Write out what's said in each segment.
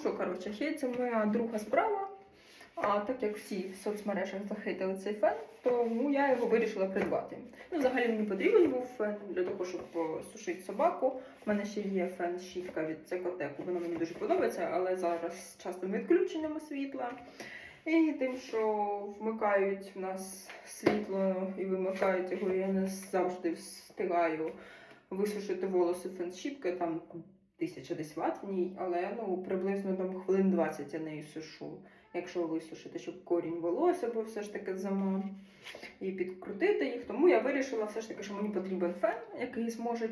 що, коротше, хей, це моя друга справа. А так як всі в соцмережах захейтили цей фен, тому я його вирішила придбати. Ну, взагалі мені потрібен був фен для того, щоб сушити собаку. У мене ще є фен щітка від Цекотеку, вона мені дуже подобається, але зараз часто відключеннями світла. І тим, що вмикають в нас світло і вимикають його, я не завжди встигаю висушити волоси фен щіткою, там тисяча десь ват в ній, але ну, приблизно там хвилин 20 я нею сушу якщо висушити, щоб корінь волосся був все ж таки зима, і підкрутити їх. Тому я вирішила все ж таки, що мені потрібен фен, який зможе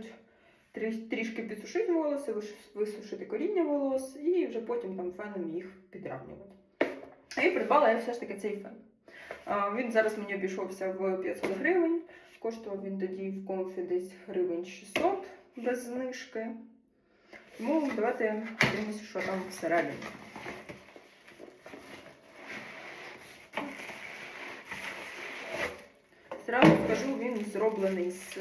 трішки підсушити волосся, висушити коріння волос, і вже потім там феном їх підравнювати. І придбала я все ж таки цей фен. Він зараз мені обійшовся в 500 гривень. Коштував він тоді в комфі десь гривень 600 без знижки. Тому давайте подивимося, що там всередині. Зразу скажу, він зроблений з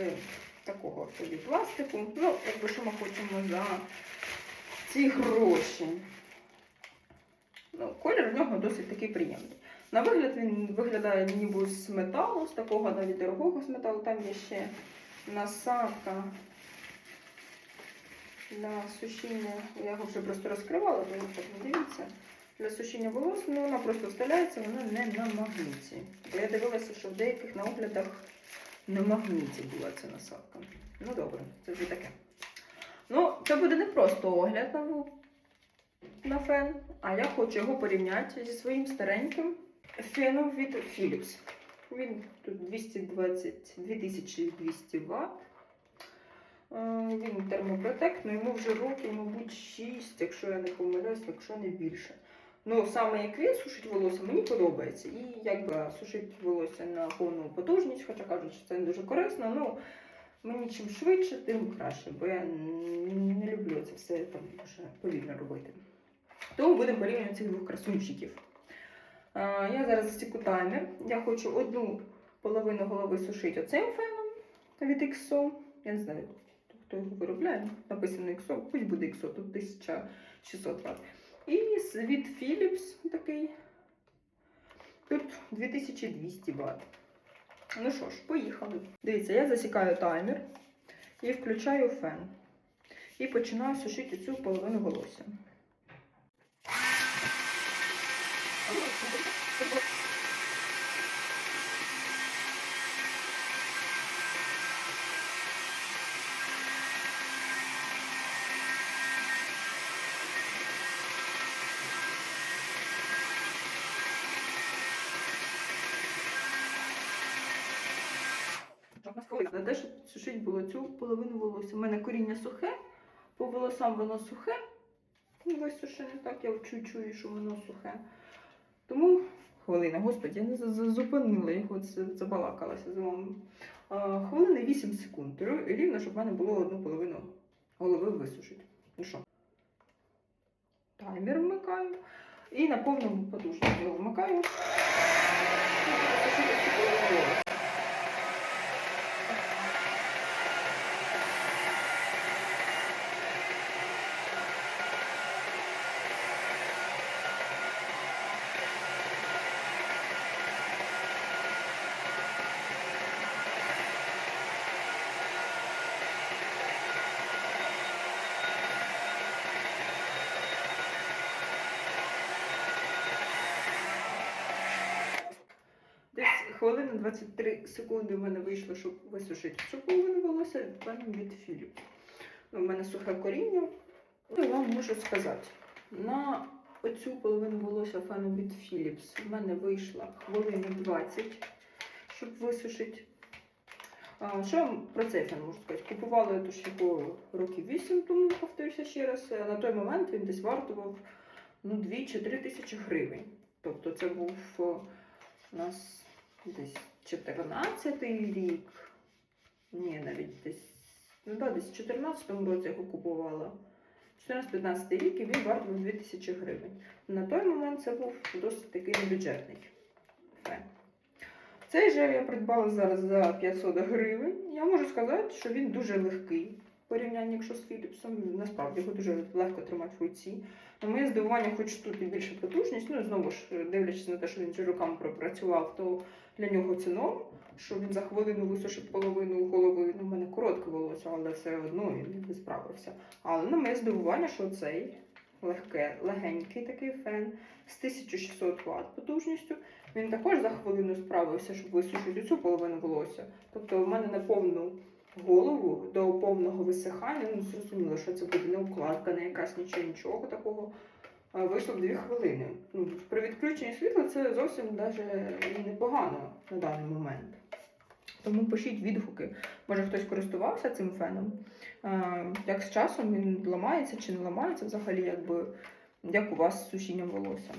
такого собі пластику. Ну, якби що ми хочемо за ці гроші. Ну, колір в нього досить такий приємний. На вигляд він виглядає ніби з металу, з такого навіть дорогого з металу. Там є ще насадка для сушіння. Я його вже просто розкривала, тому так не дивіться. Для сушіння волос, ну вона просто вставляється, вона не на магніті. Бо я дивилася, що в деяких на оглядах на магніті була ця насадка. Ну добре, це вже таке. Ну, це буде не просто огляд на, на фен, а я хочу його порівняти зі своїм стареньким феном від Philips. Він тут 220 2200 Вт. Е, Він термопротект, ну йому вже років, мабуть, 6, якщо я не помиляюсь, якщо не більше. Ну, саме як він сушить волосся, мені подобається. І якби сушить волосся на повну потужність, хоча кажуть, що це не дуже корисно. Ну, мені чим швидше, тим краще, бо я не люблю це все там дуже повільно робити. Тому будемо порівнювати цих двох красунчиків. А, Я зараз засіку таймер. Я хочу одну половину голови сушити оцим феном від XO. Я не знаю, хто його виробляє. Написано XO, пусть буде XO, тут 1600 Вт. І від Philips такий. Тут 2200 Вт. Ну що ж, поїхали. Дивіться, я засікаю таймер і включаю фен. І починаю сушити цю половину волосся. На те, щоб сушити було цю половину волосся. У мене коріння сухе, по волосам воно сухе. Ну, висушене так, я чую, що воно сухе. Тому хвилина, господи, я не зупинила його, забалакалася з вами. Хвилини 8 секунд. Рівно, щоб в мене було одну половину голови висушити. Ну що? Таймер вмикаю. І на повному потужність його вмикаю. Хвилина 23 секунди в мене вийшло, щоб висушити половину волосся феном від. Ну, У мене сухе коріння. Я вам можу сказати, на оцю половину волосся феном від Philips в мене вийшло хвилини 20, щоб висушити. А, що вам про цей фен можу сказати? Купувала я тож його років 8 тому, повторюся ще раз. На той момент він десь вартував ну, 2 чи 3 тисячі гривень. Тобто це був у нас десь 14 рік. Ні, навіть десь. Ну так, десь в 14 році його купувала. 14-15 рік і він вартував 2000 гривень. На той момент це був досить такий небюджетний фен. Цей же я придбала зараз за 500 гривень. Я можу сказати, що він дуже легкий. Порівнянні, якщо з Філіпсом. Насправді його дуже легко тримати в руці. На моє здивування, хоч тут і більша потужність, ну знову ж дивлячись на те, що він з руками пропрацював, то для нього це норм, що він за хвилину висушив половину голови. Ну, в мене коротке волосся, але все одно він не справився. Але на моє здивування, що цей легке, легенький такий фен з 1600 Вт потужністю, він також за хвилину справився, щоб висушити цю половину волосся. Тобто в мене на повну голову до повного висихання, ну зрозуміло, що це буде не укладка, не якась нічого, нічого такого. Вийшло 2 хвилини. Ну, при відключенні світла це зовсім навіть непогано на даний момент. Тому пишіть відгуки. Може хтось користувався цим феном. Як з часом він ламається чи не ламається взагалі, якби як у вас з сушінням волосся.